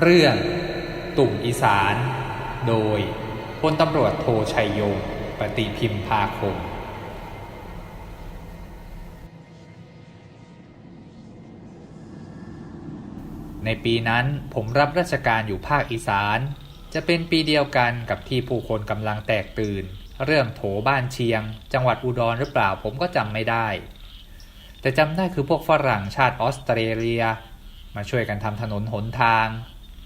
เรื่องตุ่มอีสาน โดยพลตำรวจโทชัยโยงปฏิพิมพาคม ในปีนั้นผมรับราชการอยู่ภาคอีสาน จะเป็นปีเดียวกันกับที่ผู้คนกำลังแตกตื่น เรื่องโถบ้านเชียง จังหวัดอุดรหรือเปล่าผมก็จำไม่ได้ แต่จำได้คือพวกฝรั่งชาติออสเตรเลีย มาช่วยกันทำถนนหนทาง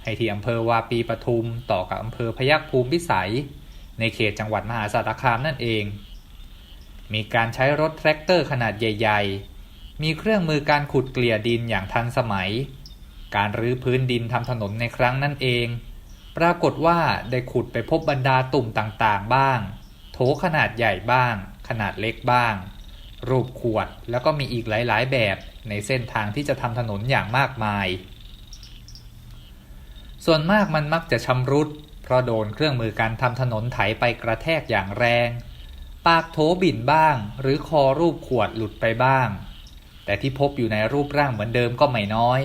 ให้ที่อำเภอวาปีปทุมต่อกับอำเภอพยัคฆ์ภูมิพิสัย ในเขตจังหวัดมหาสารคามนั่นเอง มีการใช้รถแทรกเตอร์ขนาดใหญ่ ๆ มีเครื่องมือการขุดเกลี่ยดินอย่างทันสมัย การรื้อพื้นดินทำถนนในครั้งนั้นเอง ปรากฏว่าได้ขุดไปพบบรรดาตุ่มต่างๆ บ้าง โถขนาดใหญ่บ้าง ขนาดเล็กบ้าง รูปขวดแล้วก็มีอีกหลายๆ แบบในเส้นทางที่จะทำถนนอย่างมากมาย ส่วนมากมันมักจะชำรุด เพราะโดนเครื่องมือการทำถนนไถไปกระแทกอย่างแรง ปากโถบิ่นบ้าง หรือคอรูปขวดหลุดไปบ้าง แต่ที่พบอยู่ในรูปร่างเหมือนเดิมก็ไม่น้อย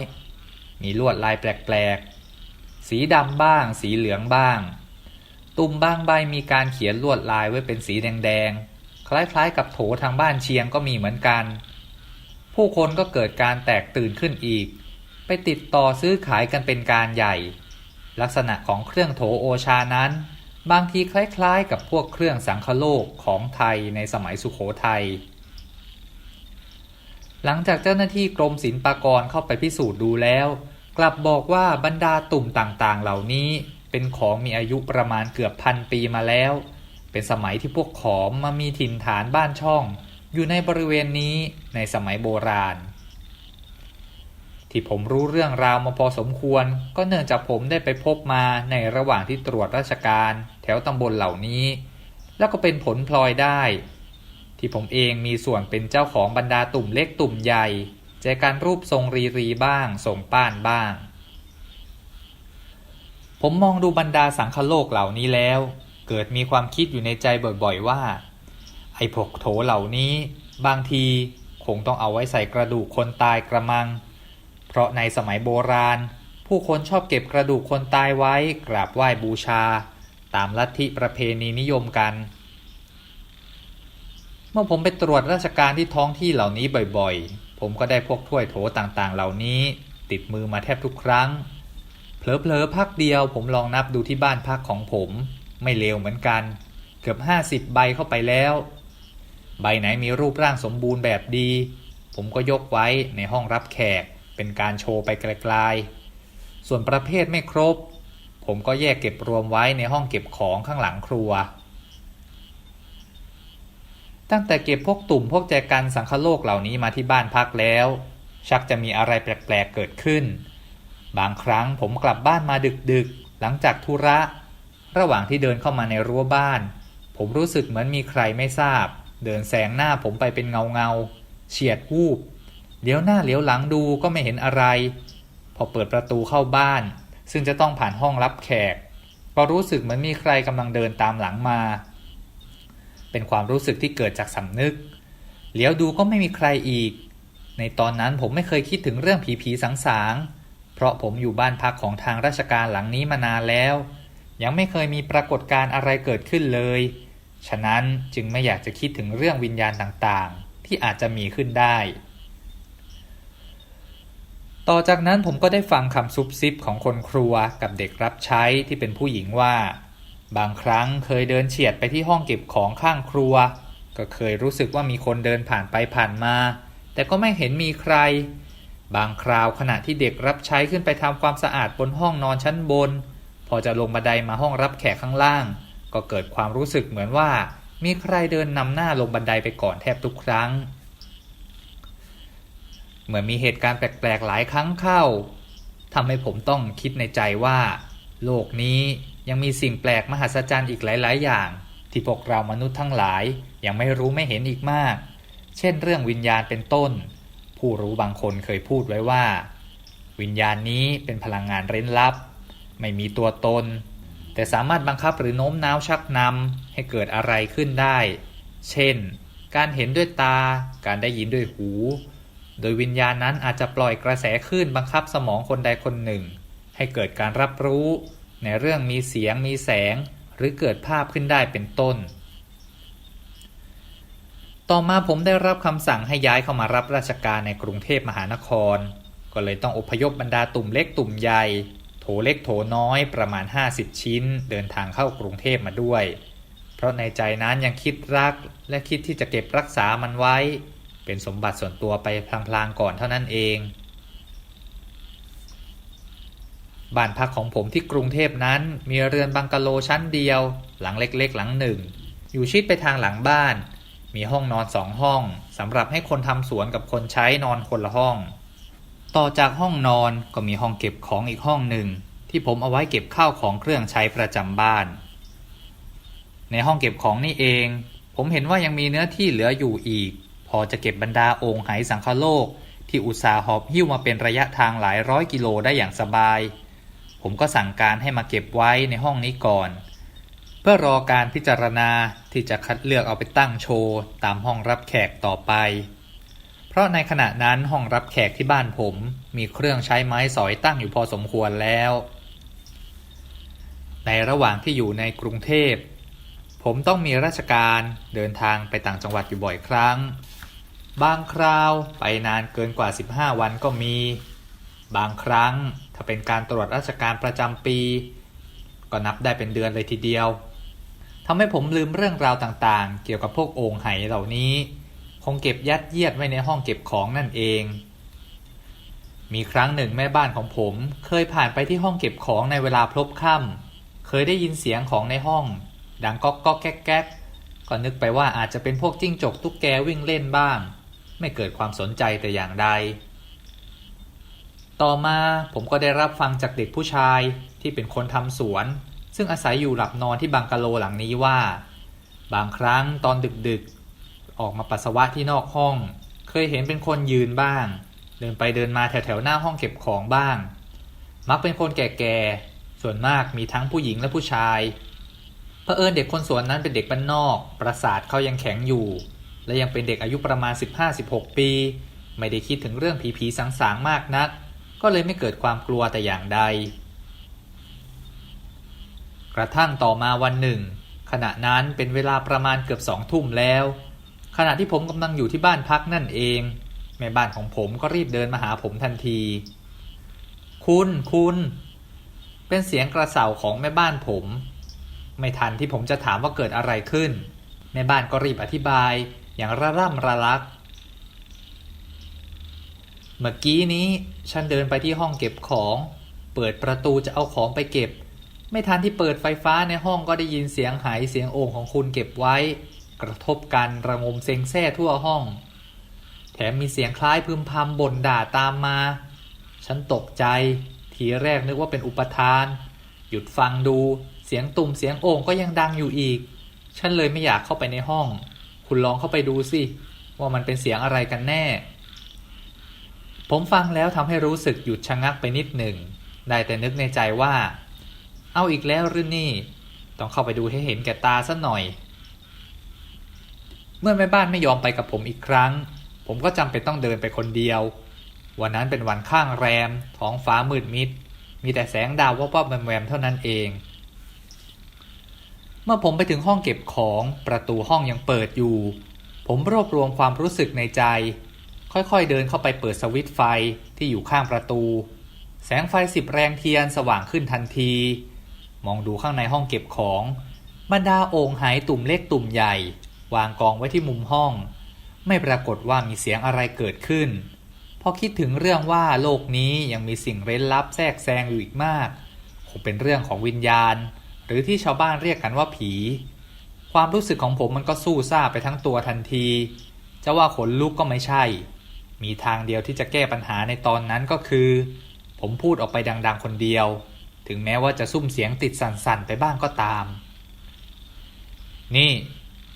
มีลวดลายแปลกๆ สีดำบ้าง สีเหลืองบ้าง ตุ่มบางใบมีการเขียนลวดลายไว้เป็นสีแดงๆ คล้ายๆ กับโถทางบ้านเชียงก็มีเหมือนกัน ผู้คนก็เกิดการแตกตื่นขึ้นอีก ไปติดต่อซื้อขายกันเป็นการใหญ่ ลักษณะของเครื่องโถโอชานั้น บางทีคล้ายๆ กับพวกเครื่องสังคโลกของไทยในสมัยสุขโขทัย หลังจากเจ้าหน้าที่กรมศิลปากรเข้าไปพิสูจน์ดูแล้ว กลับบอกว่าบรรดาตุ่มต่างๆ เหล่านี้เป็นของมีอายุประมาณเกือบพันปีมาแล้ว เป็นสมัยที่พวกขอมมามีถิ่นฐานบ้านช่อง อยู่ในบริเวณนี้ในสมัยโบราณ ที่ผมรู้เรื่องราวมาพอสมควร ก็เนื่องจากผมได้ไปพบมาในระหว่างที่ตรวจราชการ แถวตำบลเหล่านี้ แล้วก็เป็นผลพลอยได้ ที่ผมเองมีส่วนเป็นเจ้าของบรรดาตุ่มเล็กตุ่มใหญ่แจกันรูปทรงรีรีบ้างส่งป้านบ้าง ผมมองดูบรรดาสังคโลกเหล่านี้แล้ว เกิดมีความคิดอยู่ในใจบ่อยๆว่า ไอ้พวกโถเหล่านี้ บางทีคงต้องเอาไว้ใส่กระดูกคนตายกระมัง เพราะในสมัยโบราณ ผู้คนชอบเก็บกระดูกคนตายไว้กราบไหว้บูชา ตามลัทธิประเพณีนิยมกัน เมื่อผมไปตรวจราชการที่ท้องที่เหล่านี้บ่อยๆ ผมก็ได้พวกถ้วยโถต่างๆ เหล่านี้ ติดมือมาแทบทุกครั้งเผลอๆพักเดียวผมลองนับดูที่บ้านพักของผม ไม่เลวเหมือนกัน เกือบห้าสิบใบเข้าไปแล้ว ใบไหนมีรูปร่างสมบูรณ์แบบดี ผมก็ยกไว้ในห้องรับแขก เป็นการโชว์ไปไกลๆ ส่วนประเภทไม่ครบ ผมก็แยกเก็บรวมไว้ในห้องเก็บของข้างหลังครัว ตั้งแต่เก็บพวกตุ่มพวกแจกันสังคโลกเหล่านี้มาที่บ้านพักแล้ว ชักจะมีอะไรแปลกๆเกิดขึ้น บางครั้งผมกลับบ้านมาดึกๆ หลังจากธุระ ระหว่างที่เดินเข้ามาในรั้วบ้าน ผมรู้สึกเหมือนมีใครไม่ทราบ เดินแสงหน้าผมไปเป็นเงาเงาๆเฉียดวูบ เลี้ยวหน้าเลี้ยวหลังดูก็ไม่เห็นอะไร พอเปิดประตูเข้าบ้าน ซึ่งจะต้องผ่านห้องรับแขก ก็รู้สึกเหมือนมีใครกำลังเดินตามหลังมา เป็นความรู้สึกที่เกิดจากสำนึก เลี้ยวดูก็ไม่มีใครอีก ในตอนนั้นผมไม่เคยคิดถึงเรื่องผีผีสางสางเพราะผมอยู่บ้านพักของทางราชการหลังนี้มานานแล้ว ยังไม่เคยมีปรากฏการณ์อะไรเกิดขึ้นเลย ฉะนั้นจึงไม่อยากจะคิดถึงเรื่องวิญญาณต่างๆ ที่อาจจะมีขึ้นได้ ต่อจากนั้นผมก็ได้ฟังคำซุบซิบของคนครัวกับเด็กรับใช้ที่เป็นผู้หญิงว่า บางครั้งเคยเดินเฉียดไปที่ห้องเก็บของข้างครัว ก็เคยรู้สึกว่ามีคนเดินผ่านไปผ่านมา แต่ก็ไม่เห็นมีใคร บางคราวขณะที่เด็กรับใช้ขึ้นไปทำความสะอาดบนห้องนอนชั้นบน พอจะลงบันไดมาห้องรับแขกข้างล่าง ก็เกิดความรู้สึกเหมือนว่า มีใครเดินนำหน้าลงบันไดไปก่อนแทบทุกครั้ง เหมื่อมีเหตุการณ์แปลกๆหลายครั้งเข้าทำให้ผมต้องคิดในใจว่า โลกนี้ยังมีสิ่งแปลกมหัศจรรย์อีกหลาย ๆ อย่าง ที่พวกเรามนุษย์ทั้งหลายยังไม่รู้ไม่เห็นอีกมาก เช่นเรื่องวิญญาณเป็นต้น ผู้รู้บางคนเคยพูดไว้ว่า วิญญาณนี้เป็นพลังงานเร้นลับ ไม่มีตัวตน แต่สามารถบังคับหรือโน้มน้าวชักนำให้เกิดอะไรขึ้นได้ เช่น การเห็นด้วยตา การได้ยินด้วยหู โดยวิญญาณนั้นอาจจะปล่อยกระแสคลื่นบังคับสมองคนใดคนหนึ่ง ให้เกิดการรับรู้ ในเรื่องมีเสียงมีแสง หรือเกิดภาพขึ้นได้เป็นต้น ต่อมาผมได้รับคำสั่งให้ย้ายเข้ามารับราชการในกรุงเทพมหานคร ก็เลยต้องอพยพบรรดาตุ่มเล็กตุ่มใหญ่โถเล็กโถน้อยประมาณ 50 ชิ้น เดินทางเข้ากรุงเทพมาด้วย เพราะในใจนั้นยังคิดรักและคิดที่จะเก็บรักษามันไว้ เป็นสมบัติส่วนตัวไปพลางๆก่อนเท่านั้นเอง บ้านพักของผมที่กรุงเทพนั้นมีเรือนบังกะโลชั้นเดียว หลังเล็กๆ หลังหนึ่ง อยู่ชิดไปทางหลังบ้าน มีห้องนอนสองห้องสำหรับให้คนทำสวนกับคนใช้นอนคนละห้อง ต่อจากห้องนอนก็มีห้องเก็บของอีกห้องหนึ่ง ที่ผมเอาไว้เก็บข้าวของเครื่องใช้ประจำบ้าน ในห้องเก็บของนี่เอง ผมเห็นว่ายังมีเนื้อที่เหลืออยู่อีก พอจะเก็บบรรดาองค์ไหสังคโลก ที่อุตสาหอบหิ้วมาเป็นระยะทางหลายร้อยกิโลได้อย่างสบาย ผมก็สั่งการให้มาเก็บไว้ในห้องนี้ก่อน เพื่อรอการพิจารณาที่จะคัดเลือกเอาไปตั้งโชว์ตามห้องรับแขกต่อไป เพราะในขณะนั้นห้องรับแขกที่บ้านผมมีเครื่องใช้ไม้สอยตั้งอยู่พอสมควรแล้ว ในระหว่างที่อยู่ในกรุงเทพผมต้องมีราชการเดินทางไปต่างจังหวัดอยู่บ่อยครั้ง บางคราวไปนานเกินกว่า 15 วันก็มี บางครั้งถ้าเป็นการตรวจราชการประจำปี ก็นับได้เป็นเดือนเลยทีเดียวทำให้ผมลืมเรื่องราวต่างๆ เกี่ยวกับพวกโอ่งไหเหล่านี้ คงเก็บยัดเยียดไว้ในห้องเก็บของนั่นเอง มีครั้งหนึ่งแม่บ้านของผมเคยผ่านไปที่ห้องเก็บของในเวลาพลบค่ำเคยได้ยินเสียงของในห้อง ดังก๊อกก๊อกแก๊กแก๊กก็นึกไปว่าอาจจะเป็นพวกจิ้งจกตุ๊กแกวิ่งเล่นบ้าง ไม่เกิดความสนใจแต่อย่างใด ต่อมาผมก็ได้รับฟังจากเด็กผู้ชายที่เป็นคนทำสวน ซึ่งอาศัยอยู่หลับนอนที่บังกะโลหลังนี้ว่า บางครั้งตอนดึกๆ ออกมาปัสสาวะที่นอกห้อง เคยเห็นเป็นคนยืนบ้าง เดินไปเดินมาแถวๆหน้าห้องเก็บของบ้าง มักเป็นคนแก่ๆ ส่วนมากมีทั้งผู้หญิงและผู้ชายเผอิญเด็กคนสวนนั้นเป็นเด็กบ้านนอก ประสาทเขายังแข็งอยู่ และยังเป็นเด็กอายุประมาณ 15-16 ปี ไม่ได้คิดถึงเรื่องผีๆสางๆมากนัก ก็เลยไม่เกิดความกลัวแต่อย่างใด กระทั่งต่อมาวันหนึ่ง ขณะนั้นเป็นเวลาประมาณเกือบสองทุ่มแล้ว ขณะที่ผมกำลังอยู่ที่บ้านพักนั่นเอง แม่บ้านของผมก็รีบเดินมาหาผมทันที คุณคุณเป็นเสียงกระเสาของแม่บ้านผม ไม่ทันที่ผมจะถามว่าเกิดอะไรขึ้น แม่บ้านก็รีบอธิบาย อย่างระร่ำระลัก เมื่อกี้นี้ฉันเดินไปที่ห้องเก็บของ เปิดประตูจะเอาของไปเก็บ ไม่ทันที่เปิดไฟฟ้าในห้องก็ได้ยินเสียงหายเสียงโอ่งของคุณเก็บไว้ กระทบกันระงมเซ็งแซ่ทั่วห้อง แถมมีเสียงคล้ายพึมพำบ่นด่าตามมา ฉันตกใจ ทีแรกนึกว่าเป็นอุปทาน หยุดฟังดูเสียงตุ่มเสียงโอ่งก็ยังดังอยู่อีก ฉันเลยไม่อยากเข้าไปในห้อง คุณลองเข้าไปดูสิว่ามันเป็นเสียงอะไรกันแน่ ผมฟังแล้วทำให้รู้สึกหยุดชะงักไปนิดหนึ่ง ได้แต่นึกในใจว่า เอาอีกแล้วหรือนี่ ต้องเข้าไปดูให้เห็นแก่ตาสัหน่อย เมื่อแม่บ้านไม่ยอมไปกับผมอีกครั้ง ผมก็จำเป็นต้องเดินไปคนเดียว วันนั้นเป็นวันข้างแรม ท้องฟ้ามืดมิด มีแต่แสงดาววับๆแวมๆเท่านั้นเอง เมื่อผมไปถึงห้องเก็บของประตูห้องยังเปิดอยู่ ผมรวบรวมความรู้สึกในใจ ค่อยๆเดินเข้าไปเปิดสวิตช์ไฟที่อยู่ข้างประตู แสงไฟสิบแรงเทียนสว่างขึ้นทันที มองดูข้างในห้องเก็บของบรรดาโอ่งไหตุ่มเล็กตุ่มใหญ่ วางกองไว้ที่มุมห้อง ไม่ปรากฏว่ามีเสียงอะไรเกิดขึ้น พอคิดถึงเรื่องว่าโลกนี้ยังมีสิ่งเร้นลับแทรกแซงอยู่อีกมากคงเป็นเรื่องของวิญญาณ หรือที่ชาวบ้านเรียกกันว่าผี ความรู้สึกของผมมันก็สู้ซ่าไปทั้งตัวทันที จะว่าขนลุกก็ไม่ใช่ มีทางเดียวที่จะแก้ปัญหาในตอนนั้นก็คือ ผมพูดออกไปดังๆคนเดียว ถึงแม้ว่าจะซุ่มเสียงติดสั่นๆไปบ้างก็ตาม นี่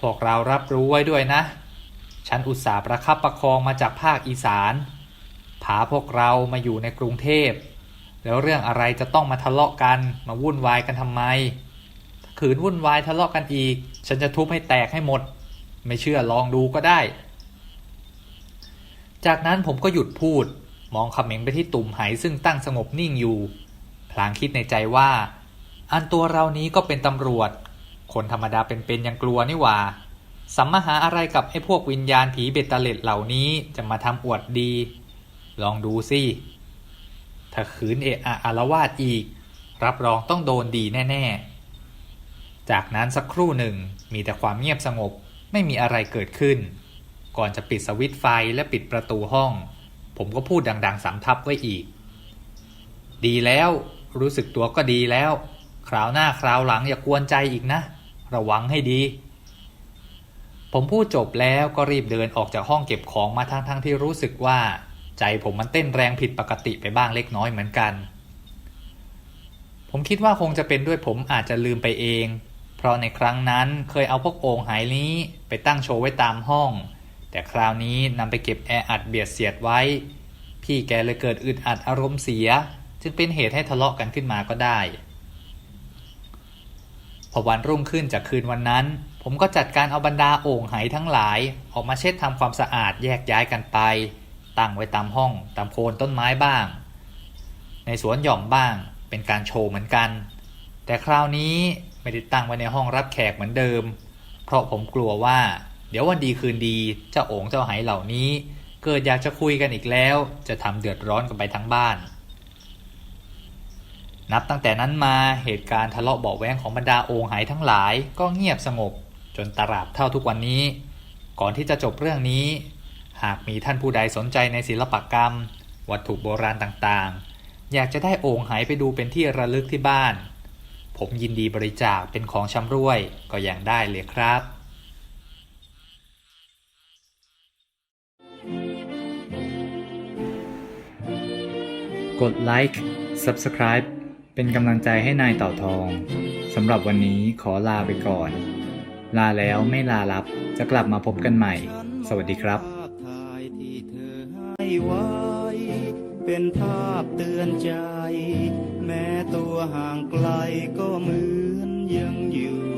พวกเรารับรู้ไว้ด้วยนะ ฉันอุตส่าห์ประคับประคองมาจากภาคอีสานพาพวกเรามาอยู่ในกรุงเทพแล้วเรื่องอะไรจะต้องมาทะเลาะกันมาวุ่นวายกันทำไม ขืนวุ่นวายทะเลาะกันอีก ฉันจะทุบให้แตกให้หมด ไม่เชื่อลองดูก็ได้ จากนั้นผมก็หยุดพูด มองขม็งไปที่ตุ่มไหซึ่งตั้งสงบนิ่งอยู่ พลางคิดในใจว่า อันตัวเรานี้ก็เป็นตำรวจ คนธรรมดาเป็นๆยังกลัวนี่หว่าสัมมหาอะไรกับไอ้พวกวิญญาณผีเบตเตเล็ดเหล่านี้จะมาทำอวดดี ลองดูสิ ถ้าขืนเอะอะอารวาสอีก รับรองต้องโดนดีแน่ ๆ จากนั้นสักครู่หนึ่งมีแต่ความเงียบสงบไม่มีอะไรเกิดขึ้น ก่อนจะปิดสวิตไฟและปิดประตูห้อง ผมก็พูดดังๆสำทับไว้อีก ดีแล้ว รู้สึกตัวก็ดีแล้ว คราวหน้าคราวหลังอย่ากวนใจอีกนะ ระวังให้ดี ผมพูดจบแล้วก็รีบเดินออกจากห้องเก็บของมาทั้งๆทที่รู้สึกว่า ใจผมมันเต้นแรงผิดปกติไปบ้างเล็กน้อยเหมือนกัน ผมคิดว่าคงจะเป็นด้วยผมอาจจะลืมไปเอง ราะในครั้งนั้นเคยเอาพวกโอ่งหายนี้ไปตั้งโชว์ไว้ตามห้อง แต่คราวนี้นำไปเก็บแออัดเบียดเสียดไว้ พี่แกเลยเกิดอึดอัดอารมณ์เสีย จึงเป็นเหตุให้ทะเลาะกันขึ้นมาก็ได้ พอวันรุ่งขึ้นจากคืนวันนั้น ผมก็จัดการเอาบรรดาโอ่งไหทั้งหลาย ออกมาเช็ดทำความสะอาดแยกย้ายกันไป ตั้งไว้ตามห้อง ตามโคนต้นไม้บ้าง ในสวนหย่อมบ้าง เป็นการโชว์เหมือนกัน แต่คราวนี้ ไม่ได้ตั้งไว้ในห้องรับแขกเหมือนเดิม เพราะผมกลัวว่า เดี๋ยววันดีคืนดีเจ้าโอ่งเจ้าไหเหล่านี้ เกิดอยากจะคุยกันอีกแล้ว จะทำเดือดร้อนกันไปทั้งบ้าน นับตั้งแต่นั้นมาเหตุการณ์ทะเลาะเบาแวงของบรรดาโองไหทั้งหลาย ก็เงียบสงบ จนตราบเท่าทุกวันนี้ ก่อนที่จะจบเรื่องนี้ หากมีท่านผู้ใดสนใจในศิลปกรรม วัตถุโบราณต่างๆ อยากจะได้โอ่งไหไปดูเป็นที่ระลึกที่บ้าน ผมยินดีบริจาคเป็นของชำร่วยก็ยังได้เลยครับ กดไลค์ Subscribe เป็นกำลังใจให้นายเต่าทองสำหรับวันนี้ขอลาไปก่อน ลาแล้วไม่ลาลับจะกลับมาพบกันใหม่ สวัสดีครับ เป็นภาพเตือนใจ แม้ตัวห่างไกลก็เหมือนยังอยู่